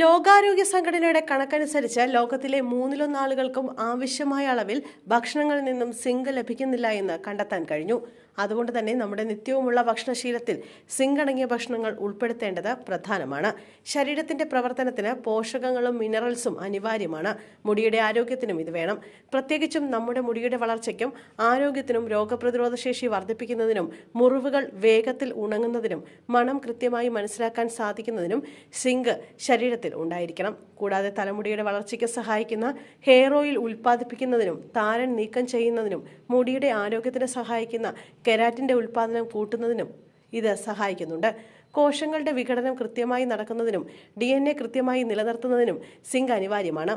ലോകാരോഗ്യ സംഘടനയുടെ കണക്കനുസരിച്ച് ലോകത്തിലെ മൂന്നിലൊന്ന് ആളുകൾക്കും ആവശ്യമായ അളവിൽ ഭക്ഷണങ്ങളിൽ നിന്നും സിങ്ക് ലഭിക്കുന്നില്ല എന്ന് കണ്ടെത്താൻ കഴിഞ്ഞു. അതുകൊണ്ട് തന്നെ നമ്മുടെ നിത്യവുമുള്ള ഭക്ഷണശീലത്തിൽ സിങ്ക് അടങ്ങിയ ഭക്ഷണങ്ങൾ ഉൾപ്പെടുത്തേണ്ടത് പ്രധാനമാണ്. ശരീരത്തിന്റെ പ്രവർത്തനത്തിന് പോഷകങ്ങളും മിനറൽസും അനിവാര്യമാണ്. മുടിയുടെ ആരോഗ്യത്തിനും ഇത് വേണം. പ്രത്യേകിച്ചും നമ്മുടെ മുടിയുടെ വളർച്ചയ്ക്കും ആരോഗ്യത്തിനും രോഗപ്രതിരോധ ശേഷി വർദ്ധിപ്പിക്കുന്നതിനും മുറിവുകൾ വേഗത്തിൽ ഉണങ്ങുന്നതിനും മണം കൃത്യമായി മനസ്സിലാക്കാൻ സാധിക്കുന്നതിനും സിങ്ക് ശരീരത്തിൽ ഉണ്ടായിരിക്കണം. കൂടാതെ തലമുടിയുടെ വളർച്ചയ്ക്ക് സഹായിക്കുന്ന ഹെയർ ഓയിൽ ഉൽപ്പാദിപ്പിക്കുന്നതിനും താരൻ നീക്കം ചെയ്യുന്നതിനും മുടിയുടെ ആരോഗ്യത്തിന് സഹായിക്കുന്ന കെരാറ്റിന്റെ ഉൽപ്പാദനം കൂട്ടുന്നതിനും ഇത് സഹായിക്കുന്നുണ്ട്. കോശങ്ങളുടെ വിഘടനം കൃത്യമായി നടക്കുന്നതിനും ഡി കൃത്യമായി നിലനിർത്തുന്നതിനും സിങ്ക് അനിവാര്യമാണ്.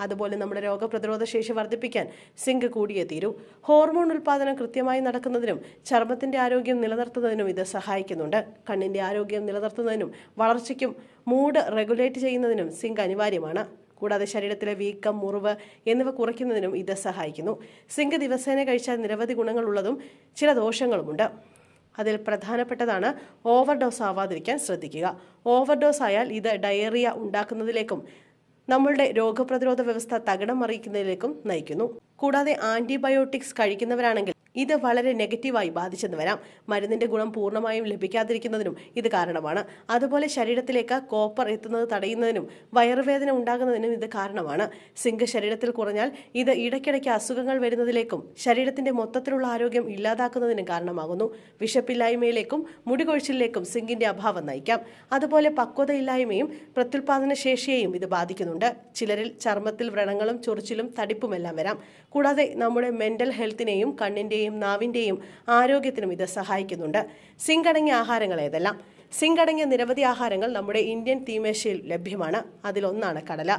അതുപോലെ നമ്മുടെ രോഗപ്രതിരോധ ശേഷി വർദ്ധിപ്പിക്കാൻ സിങ്ക് കൂടിയേ തീരൂ ഹോർമോൺ ഉൽപ്പാദനം കൃത്യമായി നടക്കുന്നതിനും ചർമ്മത്തിന്റെ ആരോഗ്യം നിലനിർത്തുന്നതിനും ഇത് സഹായിക്കുന്നുണ്ട്. കണ്ണിന്റെ ആരോഗ്യം നിലനിർത്തുന്നതിനും വളർച്ചയ്ക്കും മൂഡ് റെഗുലേറ്റ് ചെയ്യുന്നതിനും സിങ്ക് അനിവാര്യമാണ്. കൂടാതെ ശരീരത്തിലെ വീക്കം മുറിവ് എന്നിവ കുറയ്ക്കുന്നതിനും ഇത് സഹായിക്കുന്നു. സിങ്ക് ദിവസേന കഴിച്ചാൽ നിരവധി ഗുണങ്ങളുള്ളതും ചില ദോഷങ്ങളുമുണ്ട്. അതിൽ പ്രധാനപ്പെട്ടതാണ് ഓവർഡോസ് ആവാതിരിക്കാൻ ശ്രദ്ധിക്കുക. ഓവർഡോസ് ആയാൽ ഇത് ഡയറിയ ഉണ്ടാക്കുന്നതിലേക്കും നമ്മളുടെ രോഗപ്രതിരോധ വ്യവസ്ഥ തകിടം മറിയിക്കുന്നതിലേക്കും നയിക്കുന്നു. കൂടാതെ ആന്റിബയോട്ടിക്സ് കഴിക്കുന്നവരാണെങ്കിൽ ഇത് വളരെ നെഗറ്റീവായി ബാധിച്ചെന്ന് വരാം. മരുന്നിന്റെ ഗുണം പൂർണമായും ലഭിക്കാതിരിക്കുന്നതിനും ഇത് കാരണമാണ്. അതുപോലെ ശരീരത്തിലേക്ക് കോപ്പർ എത്തുന്നത് തടയുന്നതിനും വയറുവേദന ഉണ്ടാകുന്നതിനും ഇത് കാരണമാണ്. സിങ്ക് ശരീരത്തിൽ കുറഞ്ഞാൽ ഇത് ഇടയ്ക്കിടയ്ക്ക് അസുഖങ്ങൾ വരുന്നതിലേക്കും ശരീരത്തിന്റെ മൊത്തത്തിലുള്ള ആരോഗ്യം ഇല്ലാതാക്കുന്നതിനും കാരണമാകുന്നു. വിശപ്പില്ലായ്മയിലേക്കും മുടികൊഴിച്ചിലേക്കും സിങ്കിന്റെ അഭാവം നയിക്കാം. അതുപോലെ പക്വതയില്ലായ്മയും പ്രത്യുൽപാദന ശേഷിയെയും ഇത് ബാധിക്കുന്നുണ്ട്. ചിലരിൽ ചർമ്മത്തിൽ വ്രണങ്ങളും ചൊറിച്ചിലും തടിപ്പുമെല്ലാം വരാം. കൂടാതെ നമ്മുടെ മെന്റൽ ഹെൽത്തിനെയും കണ്ണിന്റെയും നാവിന്റെയും ആരോഗ്യത്തിനും ഇത് സഹായിക്കുന്നുണ്ട്. സിങ്കടങ്ങിയ ആഹാരങ്ങൾ ഏതെല്ലാം? സിങ്കടങ്ങിയ നിരവധി ആഹാരങ്ങൾ നമ്മുടെ ഇന്ത്യൻ തീമേശയിൽ ലഭ്യമാണ്. അതിലൊന്നാണ് കടല.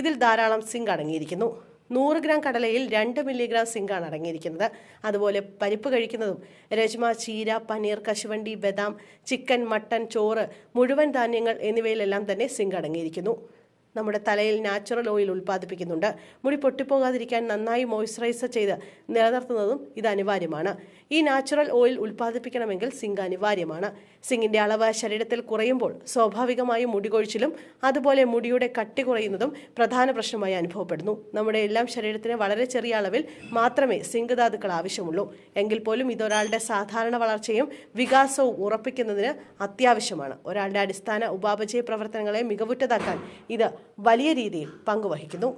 ഇതിൽ ധാരാളം സിങ്ക് അടങ്ങിയിരിക്കുന്നു. നൂറ് ഗ്രാം കടലയിൽ രണ്ട് മില്ലിഗ്രാം സിങ്കാണ് അടങ്ങിയിരിക്കുന്നത്. അതുപോലെ പരിപ്പ് കഴിക്കുന്നതും രജ്മ ചീര പനീർ കശുവണ്ടി ബദാം ചിക്കൻ മട്ടൻ ചോറ് മുഴുവൻ ധാന്യങ്ങൾ എന്നിവയിലെല്ലാം തന്നെ സിങ്ക് അടങ്ങിയിരിക്കുന്നു. നമ്മുടെ തലയിൽ നാച്ചുറൽ ഓയിൽ ഉൽപ്പാദിപ്പിക്കുന്നുണ്ട്. മുടി പൊട്ടിപ്പോകാതിരിക്കാൻ നന്നായി മോയ്സ്ചറൈസർ ചെയ്ത് നിലനിർത്തുന്നതും ഇത് അനിവാര്യമാണ്. ഈ നാച്ചുറൽ ഓയിൽ ഉൽപ്പാദിപ്പിക്കണമെങ്കിൽ സിങ്ക് അനിവാര്യമാണ്. സിങ്കിന്റെ അളവ് ശരീരത്തിൽ കുറയുമ്പോൾ സ്വാഭാവികമായും മുടി കൊഴിച്ചിലും അതുപോലെ മുടിയുടെ കട്ടി കുറയുന്നതും പ്രധാന പ്രശ്നമായി അനുഭവപ്പെടുന്നു. നമ്മുടെ എല്ലാം ശരീരത്തിന് വളരെ ചെറിയ അളവിൽ മാത്രമേ സിങ്ക് ധാതുക്കൾ ആവശ്യമുള്ളൂ. എങ്കിൽ പോലും ഇതൊരാളുടെ സാധാരണ വളർച്ചയും വികാസവും ഉറപ്പിക്കുന്നതിന് അത്യാവശ്യമാണ്. ഒരാളുടെ അടിസ്ഥാന ഉപാപചയ പ്രവർത്തനങ്ങളെ മികവുറ്റതാക്കാൻ ഇത് വലിയ രീതിയിൽ പങ്കുവഹിക്കുന്നു.